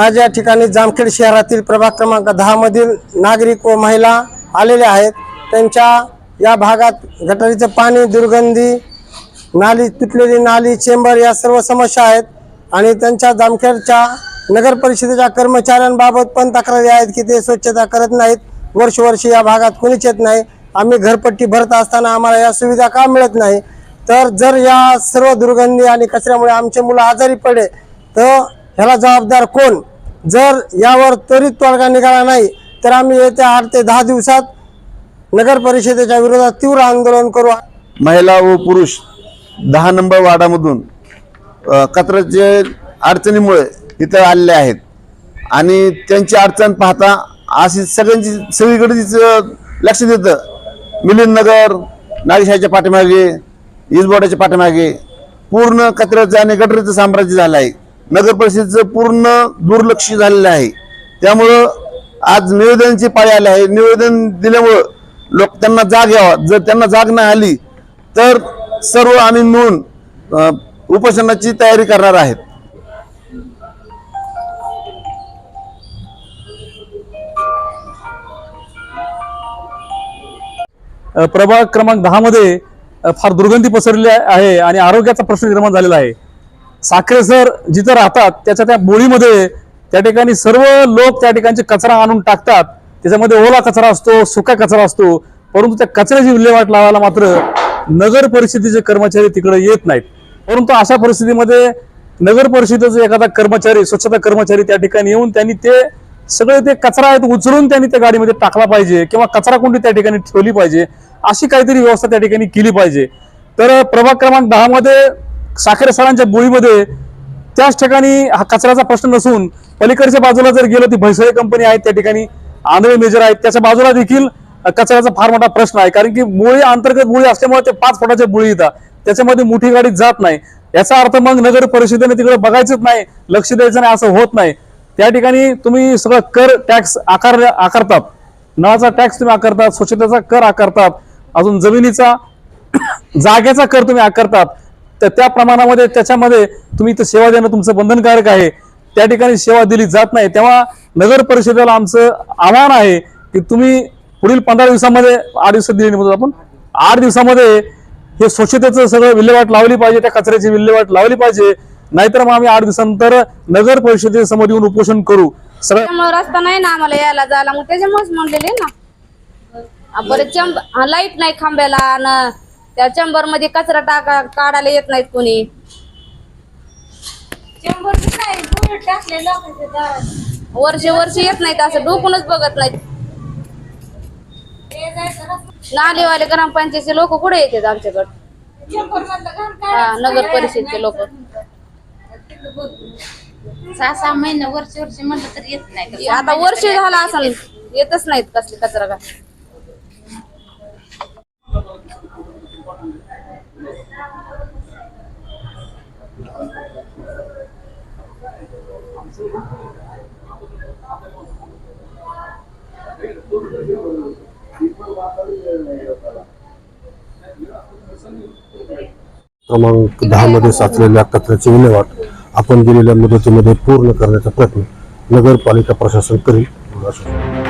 आज या ठिकाणी जामखेड शहरातील प्रभाग क्रमांक दहामधील नागरिक व महिला आलेले आहेत. त्यांच्या या भागात गटारीचं पाणी दुर्गंधी नाली तुटलेली नाली चेंबर या सर्व समस्या आहेत. आणि त्यांच्या जामखेडच्या नगर परिषदेच्या कर्मचाऱ्यांबाबत पण तक्रारी आहेत की ते स्वच्छता करत नाहीत. वर्षवर्षी या भागात कोणीच येत नाही. आम्ही घरपट्टी भरत असताना आम्हाला या सुविधा का मिळत नाही? तर जर या सर्व दुर्गंधी आणि कचऱ्यामुळे आमचे मुलं आजारी पडले तर ह्याला जबाबदार कोण? जर यावर त्वरित तोडगा निघाला नाही तर आम्ही येत्या आठ ते दहा दिवसात नगर परिषदेच्या विरोधात तीव्र आंदोलन करू. महिला व पुरुष दहा नंबर वार्डामधून कचऱ्याचे अडचणीमुळे इथं आलेले आहेत. आणि त्यांची अडचण पाहता अशी सगळ्यांची सगळीकडेच लक्ष देतं. मिलिंदनगर नागेशाहीच्या पाठीमागे इजबोर्डाच्या पाठीमागे पूर्ण कचऱ्याचं आणि गटरीचं साम्राज्य झालं आहे. नगर परिषदेचं पूर्ण दुर्लक्ष झालेलं आहे. त्यामुळं आज निवेदनाची पाळी आली आहे निवेदन दिल्यामुळं लोक त्यांना जाग यावा. जर त्यांना जाग नाही आली तर सर्व आम्ही मिळून उपोषणाची तयारी करणार आहेत. प्रभाग क्रमांक दहा मध्ये फार दुर्गंधी पसरली आहे आणि आरोग्याचा प्रश्न निर्माण झालेला आहे. साखरे सर जिथं राहतात त्याच्या त्या बोळीमध्ये त्या ठिकाणी सर्व लोक त्या ठिकाणचे कचरा आणून टाकतात. त्याच्यामध्ये ओला कचरा असतो सुका कचरा असतो. परंतु त्या कचऱ्याची विल्हेवाट लावायला मात्र नगर परिषदेचे कर्मचारी तिकडे येत नाहीत. परंतु अशा परिस्थितीमध्ये नगर परिषदेचा एखादा कर्मचारी स्वच्छता कर्मचारी त्या ठिकाणी येऊन त्यांनी ते सगळे ते कचरा आहेत उचलून त्यांनी त्या गाडीमध्ये टाकला पाहिजे किंवा कचरा कुंडी त्या ठिकाणी ठेवली पाहिजे अशी काहीतरी व्यवस्था त्या ठिकाणी केली पाहिजे. तर प्रभाग क्रमांक दहा मध्ये साखरे सरांच्या बोळीमध्ये त्याच ठिकाणी हा कचऱ्याचा प्रश्न नसून पलीकडच्या बाजूला जर गेलो ती भैसळे कंपनी आहे त्या ठिकाणी आंधळे मेजर आहेत. त्याच्या बाजूला देखील कचऱ्याचा फार मोठा प्रश्न आहे. कारण की मुळी अंतर्गत मुळी असल्यामुळे ते पाच फुटाच्या बोळी येतात. त्याच्यामध्ये मोठी गाडी जात नाही. याचा अर्थ मग नगर परिषदेने तिकडे बघायचंच नाही. लक्ष द्यायचं नाही असं होत नाही. त्या ठिकाणी तुम्ही सगळं कर टॅक्स आकार आकारतात. नळाचा टॅक्स तुम्ही आकारतात स्वच्छतेचा कर आकारतात. अजून जमिनीचा जागेचा कर तुम्ही आकारतात. तर त्या प्रमाणामध्ये त्याच्यामध्ये तुम्ही इथं सेवा देणं तुमचं बंधनकारक आहे. त्या ठिकाणी सेवा दिली जात नाही. तेव्हा नगर परिषदेला आमचं आव्हान आहे की तुम्ही पुढील पंधरा दिवसामध्ये आठ दिवसात दिली म्हणतो आपण आठ दिवसामध्ये हे स्वच्छतेचं सगळं विल्हेवाट लावली पाहिजे त्या कचऱ्याची विल्हेवाट लावली पाहिजे. नाहीतर मग आम्ही आठ दिवसानंतर नगर परिषदेसमोर येऊन उपोषण करू. सगळं रस्ता नाही ना आम्हाला यायला जायला. मग त्याच्यामुळेच म्हणलेले ना. बरेच लाइट नाही खांब्याला त्या चंबरमध्ये कचरा टाका काढायला येत नाहीत कोणी. वर्ष वर्ष येत नाहीत असं डोकूनच बघत नाहीत. नालेवाले ग्रामपंचायतचे लोक कुठे येतात आमच्याकडे? हा नगर परिषदचे लोक. सहा सहा महिने वर्ष वर्ष म्हणलं तर येत नाही आता वर्ष झालं असं येतच नाहीत कसले कचरा का क्रमांक दहा मध्ये साचलेल्या कचऱ्याची विल्हेवाट आपण दिलेल्या मुदतीमध्ये पूर्ण करण्याचा प्रयत्न नगरपालिका प्रशासन करील. असं